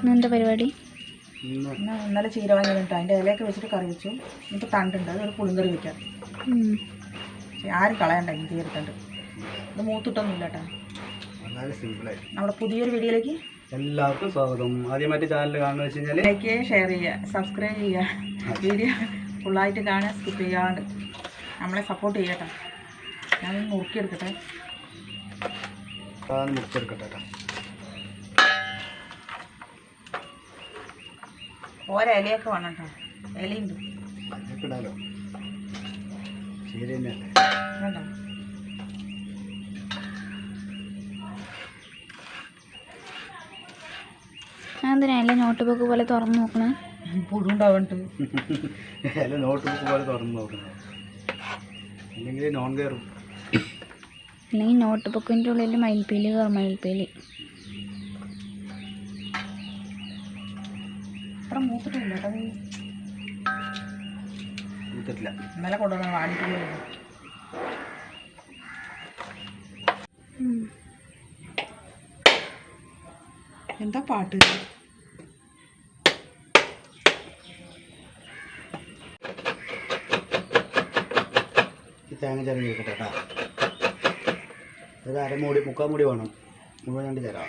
ഇന്നെന്താ പരിപാടി? ഇന്ന് ഇന്നലെ ചീര വാങ്ങി വന്നിട്ട് അതിന്റെ ഇലയൊക്കെ വെച്ചിട്ട് കറി വെച്ചു. ഇപ്പൊ തണ്ടുണ്ട്. അതൊരു പുളിങ്കറി വെക്കാം. ആരും കളയണ്ട ഇഞ്ചി ചേർത്തണ്ട് ഇത് മൂത്തിട്ടൊന്നും ഇല്ല കേട്ടോ നമ്മുടെ പുതിയൊരു വീഡിയോയിലേക്ക് എല്ലാവർക്കും സ്വാഗതം. ആദ്യമായിട്ട് ചാനൽ കാണുന്ന വെച്ച് കഴിഞ്ഞാൽ ലൈക്ക് ചെയ്യുക ഷെയർ ചെയ്യുക സബ്സ്ക്രൈബ് ചെയ്യുക. വീഡിയോ ഫുള്ളായിട്ട് കാണുക സ്കിപ്പ് ചെയ്യാണ്ട് നമ്മളെ സപ്പോർട്ട് ചെയ്യട്ടോ ഞാൻ മുറുക്കിയെടുക്കട്ടെ മുറുക്കിയെടുക്കട്ടെ മുറിച്ചെടുക്കട്ടെ കേട്ടോ. ഓരോ ഇലയൊക്കെ വേണം കേട്ടോ ഇലയുണ്ട് ഞാൻ എന്തിനാ നോട്ട് ബുക്ക് പോലെ തുറന്നു നോക്കണേ? പുഴുണ്ടാവണ്ട് അല്ല നോട്ട് ബുക്ക് പോലെ തുറന്നു നോക്കണം. അല്ലെങ്കിൽ നോൺ കയറും അല്ലെങ്കിൽ നോട്ട് ബുക്കിന്റെ ഉള്ളിൽ മയിൽപ്പീലി കയറും മയിൽപ്പീലി. അത്ര മൂത്തിട്ടില്ല കേട്ടോ അത് കൂത്തിട്ടില്ല ഇന്നലെ കൊണ്ടുവന്ന വാടിക്കില്ല എന്താ പാട്ട്? തേങ്ങ ചിരങ്ങി വെക്കട്ടെ കേട്ടോ. അത് അരമൂടി മുക്കാൽ മൂടി വേണം. മുഴുവൻ രണ്ട് തരാം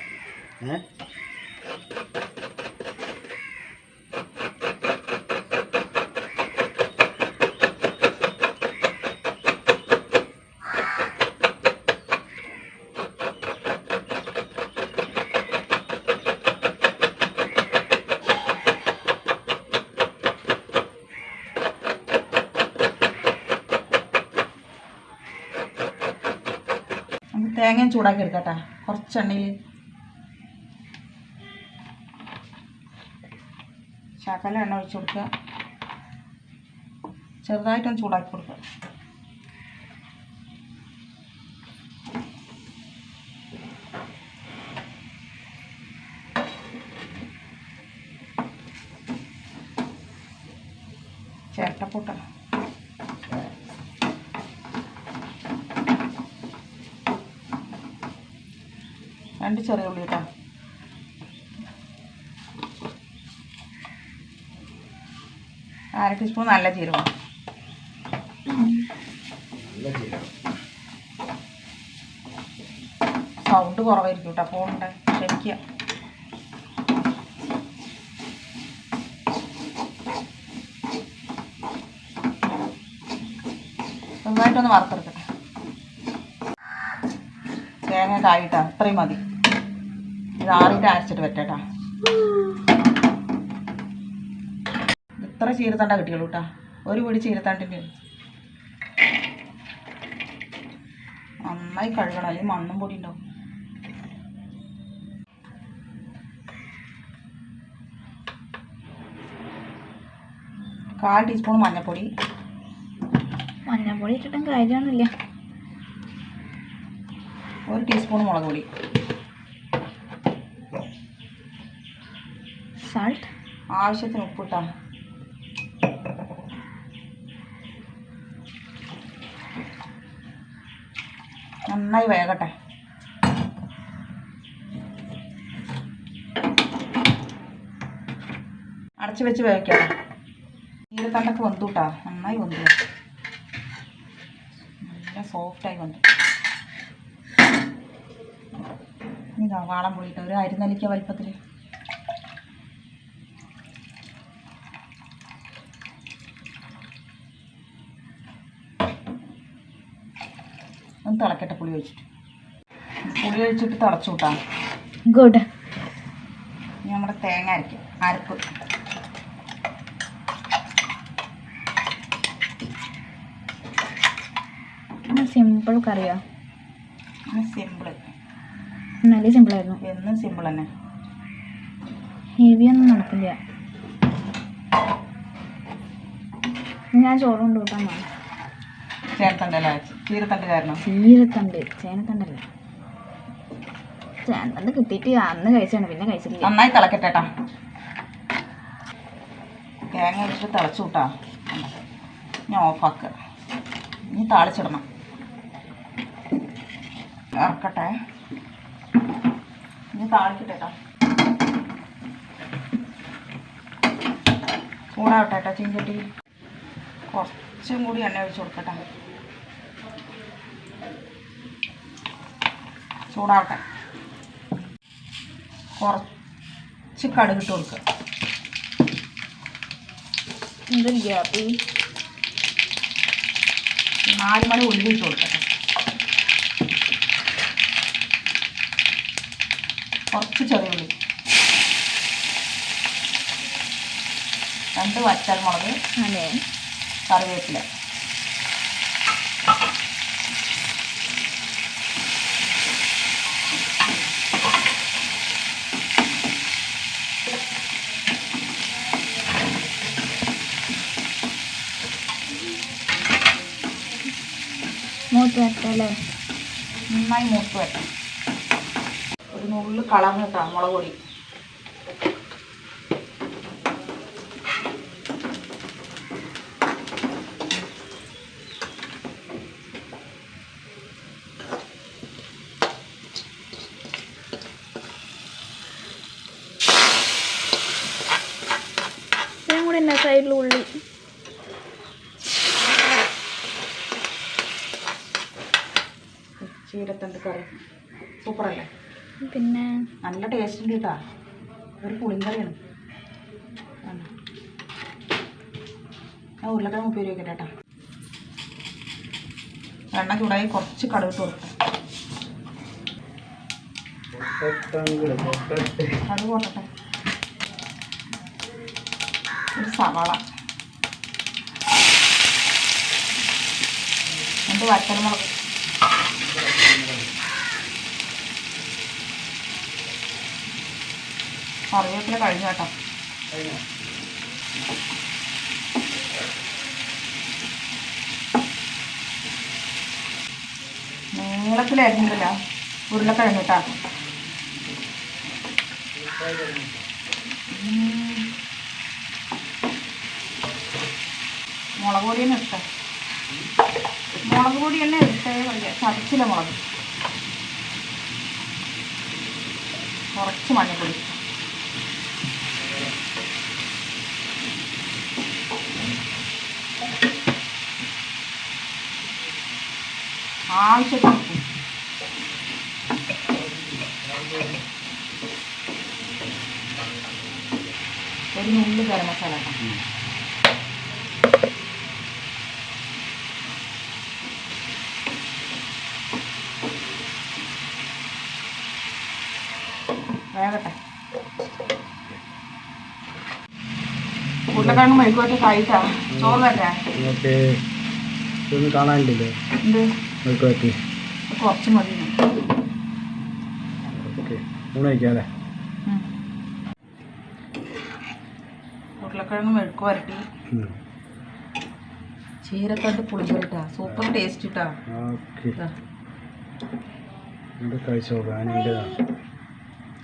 ഏ? ചൂടാക്കി എടുക്കട്ടെ. കുറച്ച് എണ്ണയിൽ ശകല എണ്ണ ഒഴിച്ച് കൊടുക്കുക. ചെറുതായിട്ടൊന്ന് ചൂടാക്കി കൊടുക്കുക. ചേട്ടപ്പൊട്ട രണ്ട് ചെറിയ ഉള്ളി കേട്ടോ അര ടീസ്പൂൺ നല്ല ജീരകം. സൗണ്ട് കുറവായിരിക്കും കേട്ടോ ഫോണിന്റെ ക്ഷമിക്കുക നന്നായിട്ടൊന്ന് വറുത്തെടുക്കട്ടെ. തേങ്ങ കായിട്ടാ അത്രയും മതി. ഇത് ആറിയിട്ട് അരച്ചിട്ട് ഇത്ര ചീരത്തണ്ട കിട്ടിയുള്ളൂ കേട്ടാ ഒരു പിടി ചീരത്തണ്ടിന്റെ. നന്നായി കഴുകണം. അല്ലെങ്കിൽ മണ്ണും പൊടി ഉണ്ടാവും. കാൽ ടീസ്പൂൺ മഞ്ഞൾപ്പൊടി മഞ്ഞപ്പൊടി ഇട്ടിട്ടും കാര്യമൊന്നുമില്ല. ഒരു ടീസ്പൂൺ മുളക് പൊടി. സാൾട്ട് ആവശ്യത്തിന് ഉപ്പിട്ടാ. നന്നായി വേകട്ടെ. അടച്ചു വെച്ച് വേവിക്കാം. ഈരത്തണ്ടൊക്കെ വെന്തുട്ടാ നന്നായി വെന്തു നല്ല സോഫ്റ്റായി വന്നു. ഇതാ വാളം പോയിട്ട് ഒരു അരിനെല്ലിക്ക വലിപ്പത്തിൽ തിളക്കട്ടെ പുളി ഒഴിച്ചിട്ട്. പുളി ഒഴിച്ചിട്ട് തിളച്ചു കൂട്ടാം. ഗുഡ്. ഇനി നമ്മുടെ തേങ്ങ അരക്കും അരപ്പ്. സിമ്പിൾ കറിയാ. സിമ്പിൾ നല്ല സിമ്പിളായിരുന്നു എന്നും സിമ്പിൾ തന്നെ. ഹെവി ഒന്നും നടക്കില്ല. ഞാൻ ചോറ് കൊണ്ട് കൂട്ടാൻ ചീരത്തണ്ട് കാരണം. ചീരത്തണ്ട് ചേനത്തണ്ടല്ല? ചേനത്തണ്ട് കിട്ടിയിട്ട് അന്ന് കഴിച്ചാണ് പിന്നെ കഴിച്ചിട്ടില്ല. നന്നായി തിളക്കട്ടെ കേട്ടാ തേങ്ങ ഇട്ടിട്ട് തിളച്ചു കൂട്ടാ. ഇനി ഓഫാക്കുക ഇനി താളിച്ചിടണം. ഇറക്കട്ടെ. ഇനി താളിക്കട്ടെട്ടാ. ചൂടാവട്ടെ കേട്ടോ ചീഞ്ചട്ടി. കുറച്ചും കൂടി എണ്ണ ഒഴിച്ച് കൊടുക്കട്ടെ. ചൂടാവട്ടെ. കുറച്ച് കടുകിട്ട് കൊടുക്കുക എന്തില്ല ഈ നാല് മണി ഉള്ളി ഇട്ട് കൊടുക്കട്ടെ കുറച്ച് ചെറിയ ഉള്ളി. രണ്ട് വറ്റൽ മുളക് കറിവേപ്പില. വരട്ടല്ലേ നന്നായി മൂത്ത് വരണം ഒരു നുള്ളു കളർന്ന് കിട്ടാം മുളക് പൊടി. കൂടി എന്നാ സൈഡിൽ ഉള്ളി ചീരത്തണ്ട് കറി സൂപ്പറല്ലേ? പിന്നെ? നല്ല ടേസ്റ്റ് ഉണ്ട് കേട്ടാ. ഒരു പുളിങ്കറിയാണ്. ഞാൻ ഉരുളക്കിഴങ്ങ് ഉപ്പേരി വെക്കട്ടെ കേട്ടാ. എണ്ണ ചൂടായി കുറച്ച് കടുക് ഇട്ട് കൊടുക്കാം. കടുക് പൊട്ടട്ടെ ഒരു സവാള. രണ്ട് വറ്റൽമുളക്. കറിവേപ്പില കഴിഞ്ഞു? കേട്ടോ നീളത്തിലായിരുന്നില്ല ഉരുളക്കിഴങ്ങ് കേട്ടോ. മുളക് പൊടി തന്നെ ഇട്ടേ മുളക് പൊടി തന്നെ ഇട്ടേ പറയാ ചതച്ചില്ല മുളക്. കുറച്ച് മഞ്ഞൾപ്പൊടി. ആവശ്യത്തിന് ഉപ്പ്. ഒരു നുള്ളു ഗരം മസാല. വേഗട്ടെ. ഉരുളക്കിഴങ്ങ് മെഴുക്കുവരട്ടി കഴിച്ചാ? ചോറ് വേണ്ടേ? നിങ്ങൾക്ക് കുറച്ച് മതി ഓക്കെ. ഊണ് കഴിക്കാല്ലേ? ഉം. ഉരുളക്കിഴങ്ങ് മെഴുക്ക് വരട്ടി. സൂപ്പർ ടേസ്റ്റ് ഇട്ടാ കഴിച്ചു നോക്കാം ഞാൻ എന്റെതാണ്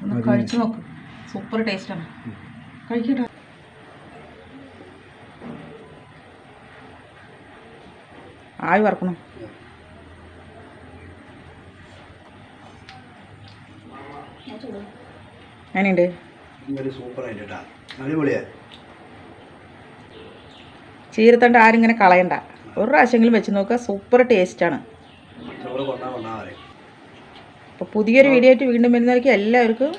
ഒന്ന് കഴിച്ചു നോക്ക്. സൂപ്പർ ടേസ്റ്റാണ് കഴിക്കട്ടെ. ആയി വറക്കണം? അടിപൊളിയാ. ചീരത്തണ്ട് ആരും ഇങ്ങനെ കളയണ്ട. ഒരു പ്രാവശ്യമെങ്കിലും വെച്ച് നോക്കുക സൂപ്പർ ടേസ്റ്റാണ് അപ്പോൾ പുതിയൊരു വീഡിയോ ആയിട്ട് വീണ്ടും വരുന്നവർക്ക് എല്ലാവർക്കും